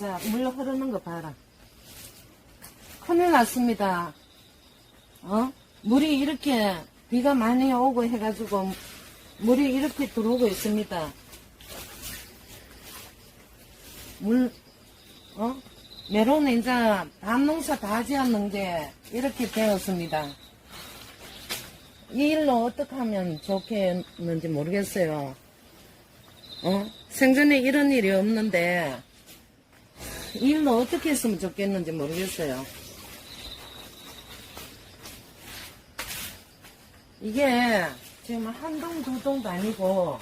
자, 물 흐르는 거 봐라. 큰일 났습니다. 어? 물이 이렇게 비가 많이 오고 해가지고 물이 이렇게 들어오고 있습니다. 물, 어? 메론은 이제 밤 농사 다 지었는데 이렇게 되었습니다. 이 일로 어떻게 하면 좋겠는지 모르겠어요. 어? 생전에 이런 일이 없는데 이 일로 어떻게 했으면 좋겠는지 모르겠어요. 이게 지금 한 동, 두 동도 아니고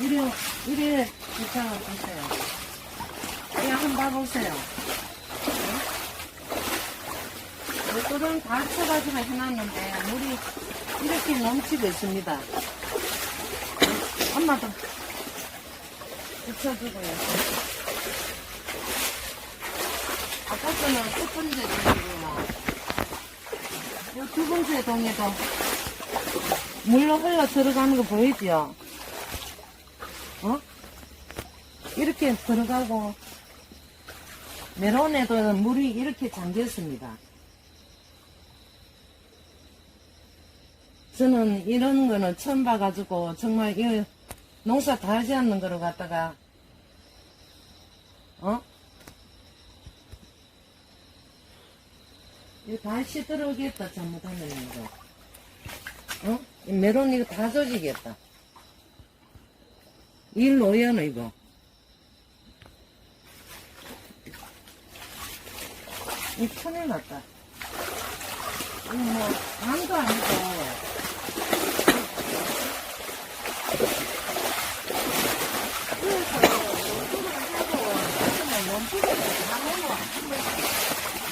이리, 이리, 이따가 보세요. 이거 한번 봐보세요. 물들은 다 쳐가지고 해놨는데 물이 이렇게 넘치고 있습니다. 엄마도 붙여주고요. 아까 거는 첫 번째 동이고요. 이두 번째 동에도 물로 흘러 들어가는 거 보이죠? 어? 이렇게 들어가고 메론에도 물이 이렇게 잠겼습니다. 저는 이런 거는 처음 봐가지고 정말 이 농사 다 하지 않는 거로 갖다가 어? 이거 다 시들어오겠다 잘못하면 이거. 어? 이 메론 이거 다 젖이겠다. 일 노여는 이거? 이 큰일 났다. 이거 뭐 반도 아니고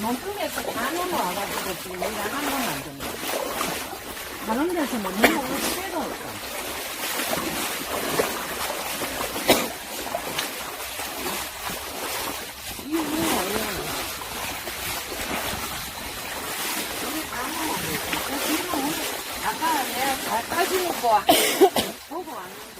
몸뚱에서 다 넘어와가지고 지금 일을 한번 만든다. 다른 데서는 넘어올 수가 없어. 이게 뭐야. 이게 다 넘어오고. 지금 오늘 아까 내가 다 따지고 보고 왔는데.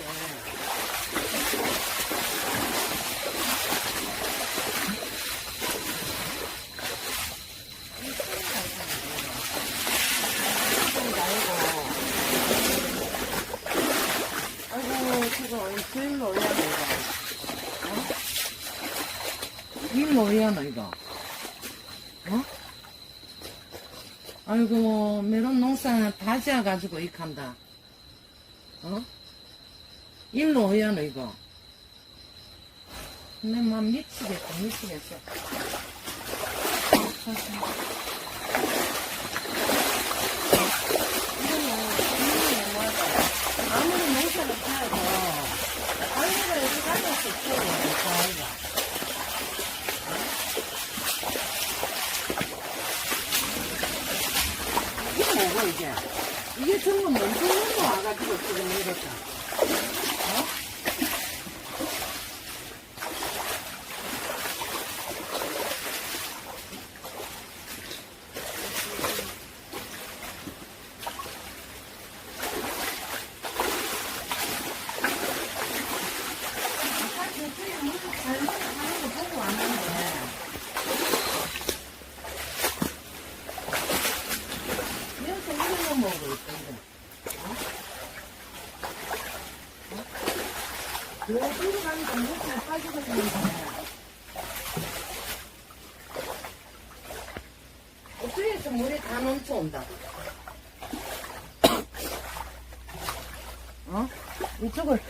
아 지금 제일 놀라네, 이거. 어? 일 놀라나, 이거. 어? 아이고, 메론 농사 다 지어가지고 익한다. 어? 일 놀라나, 이거. 막 미치겠다, 미치겠어. 아무리 농사를 지어도 관리를 해가면서 지어야 돼, 아이가. 이게 뭐고, 이게? 이게 전부 먼저 넘어와가지고 지금 이렇다. 어? 아까 저쪽에 무슨 잘못 하는 거 보고 왔는데. 여기서 이거 먹고 있던데. 어? 어? 여기로 가니까 물잘 빠지고 있는데. 어떻게해서 물이 다 넘쳐온다. 어? 이쪽을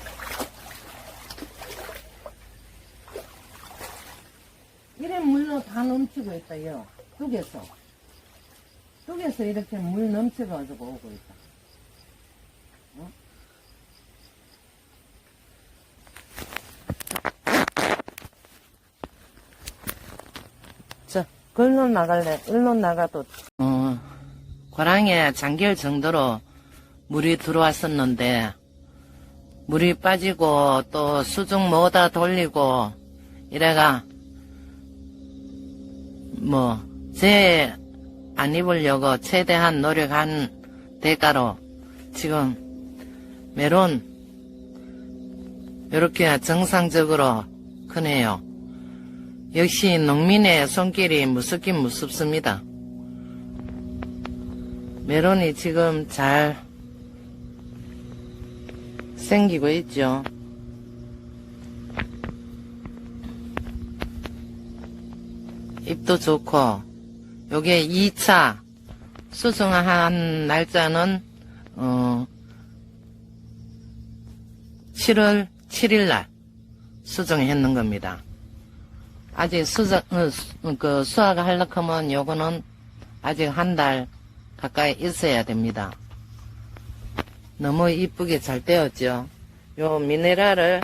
이래 물로 다 넘치고 있다요. 뚝에서. 뚝에서 이렇게 물 넘쳐가지고 오고 있다. 어? 자, 걸로 나갈래? 일로 나가도. 어, 고랑에 잠길 정도로 물이 들어왔었는데, 물이 빠지고 또 수중 모다 돌리고, 이래가, 뭐, 제 안 입으려고 최대한 노력한 대가로 지금 메론 이렇게 정상적으로 크네요. 역시 농민의 손길이 무섭긴 무섭습니다. 메론이 지금 잘 생기고 있죠. 잎도 좋고, 요게 2차 수정한 날짜는, 어, 7월 7일 날 수정했는 겁니다. 아직 수정, 어, 수, 그 수확 하려고 하면 요거는 아직 한 달 가까이 있어야 됩니다. 너무 이쁘게 잘 되었죠. 요 미네랄을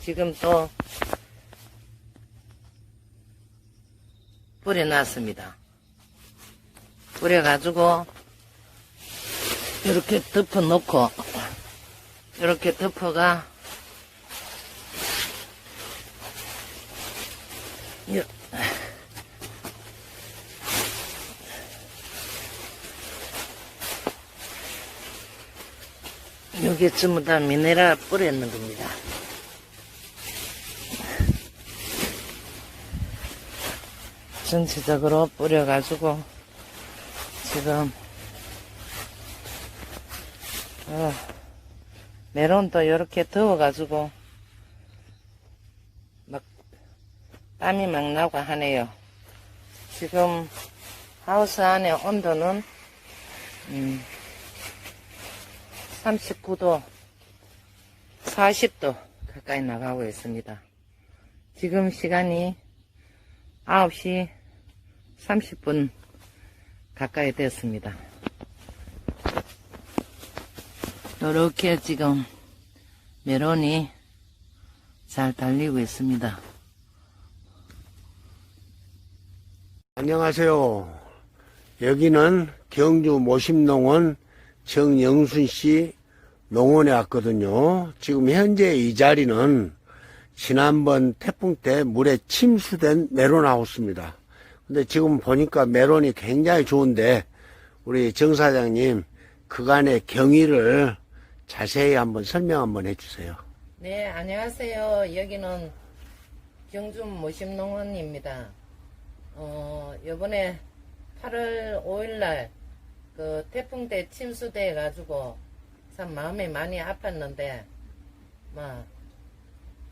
지금 또 뿌려놨습니다. 뿌려가지고 이렇게 덮어 놓고 이렇게 덮어가 요- 여기 전부 다 미네랄 뿌렸는 겁니다. 전체적으로 뿌려가지고 지금 어, 메론도 이렇게 더워가지고 막 땀이 막 나고 하네요. 지금 하우스 안에 온도는 음, 39도, 40도 가까이 나가고 있습니다. 지금 시간이 9시 30분 가까이 됐습니다. 이렇게 지금 메론이 잘 달리고 있습니다. 안녕하세요. 여기는 경주 모심농원 정영순 씨 농원에 왔거든요. 지금 현재 이 자리는 지난번 태풍 때 물에 침수된 메론하우스입니다. 근데 지금 보니까 메론이 굉장히 좋은데 우리 정 사장님 그간의 경위를 자세히 한번 설명 한번 해주세요. 네, 안녕하세요. 여기는 경주 모심농원입니다. 어, 요번에 8월 5일 날 그 태풍 때 침수돼 가지고 참 마음이 많이 아팠는데, 막,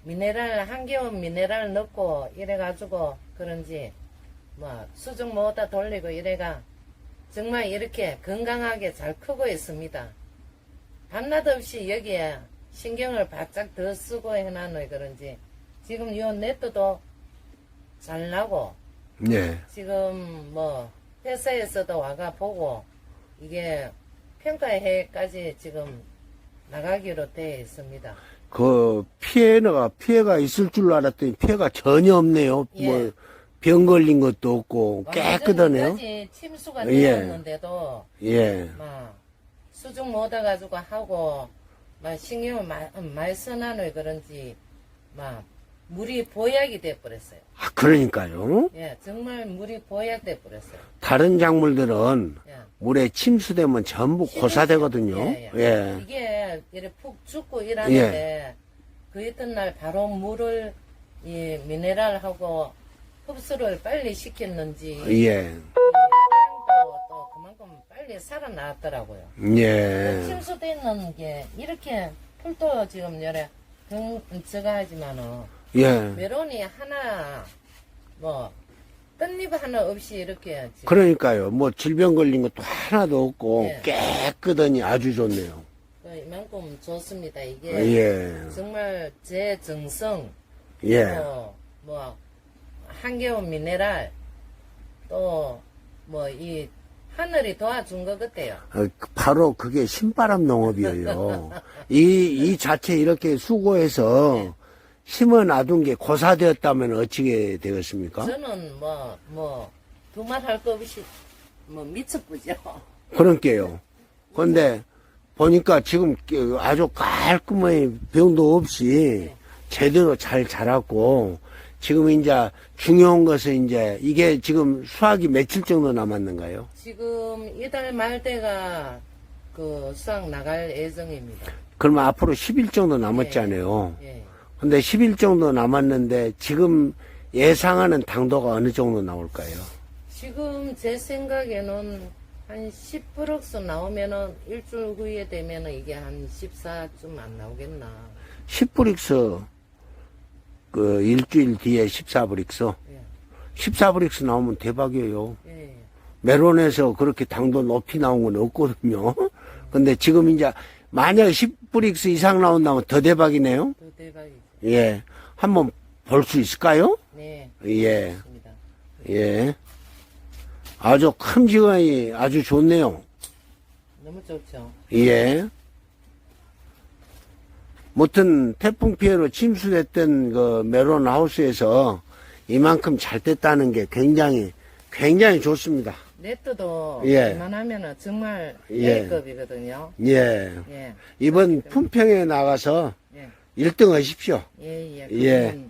미네랄, 한겨운 미네랄 넣고 이래 가지고 그런지, 뭐, 수정 모다 돌리고 이래가 정말 이렇게 건강하게 잘 크고 있습니다. 밤낮 없이 여기에 신경을 바짝 더 쓰고 해놔놓 그런지 지금 요 네트도 잘 나고 네. 지금 뭐 회사에서도 와가 보고 이게 평가회까지 지금 나가기로 되어 있습니다. 그 피해가 피해가 있을 줄 알았더니 피해가 전혀 없네요. 예. 뭐병 걸린 것도 없고 깨끗하네요. 완전히 침수가 예. 되었는데도 예. 막 수중 못 와가지고 하고 막 신경을 마- 많이 써놔놓 그런지 막 물이 보약이 돼버렸어요. 아, 그러니까요. 예, 정말 물이 보약돼 버렸어요. 다른 작물들은 예. 물에 침수되면 전부 고사되거든요. 예, 예. 예. 이게 이렇게 푹 죽고 일하는데 그 이튿날 바로 물을 이 미네랄하고 흡수를 빨리 시켰는지 예. 또 그만큼 빨리 살아나왔더라고요. 예. 침수돼 있는 게 이렇게 풀도 지금 열에 저가 하지만은 예. 메론이 하나 뭐 깻잎 하나 없이 이렇게 지금 그러니까요. 뭐 질병 걸린 것도 하나도 없고 예. 깨끗하니 아주 좋네요. 그 이만큼 좋습니다. 이게 예. 정말 제 정성 예. 또 뭐 한겨운 미네랄 또 뭐 이 하늘이 도와준 것 같아요. 어, 그- 바로 그게 신바람 농업이에요. 이, 이 자체 이렇게 수고해서 심어 놔둔 게 고사되었다면 어찌게 되겠습니까? 저는 뭐 뭐 두말 할거 없이 뭐 미쳐보죠. 그런게요. 근데 보니까 지금 아주 깔끔하게 병도 없이 제대로 잘 자랐고 지금 이제 중요한 것은 이제 이게 지금 수확이 며칠 정도 남았는가요? 지금 이달 말 때가 그 수학 나갈 예정입니다. 그러면 앞으로 10일 정도 남았잖아요. 예. 근데 10일 정도 남았는데 지금 예상하는 당도가 어느 정도 나올까요? 지금 제 생각에는 한 10브럭스 나오면은 일주일 후에 되면은 이게 한 14쯤 안 나오겠나. 10브릭스 그 일주일 뒤에 14브릭스 예. 14브릭스 나오면 대박이에요. 예. 메론에서 그렇게 당도 높이 나온 건 없거든요. 근데 지금 이제 만약 10브릭스 이상 나온다면 더 대박이네요. 더 대박이죠. 예. 한번 볼 수 있을까요? 네. 예. 맞습니다. 예. 아주 큼지간히 아주 좋네요. 너무 좋죠. 예. 무튼 태풍 피해로 침수됐던 그 메론 하우스에서 이만큼 잘 됐다는 게 굉장히 굉장히 좋습니다. 네트도 예. 웬만하면은 정말 예. A급이거든요. 예. 예. 이번 품평에 나가서 예. 1등 하십시오. 예, 예. 예.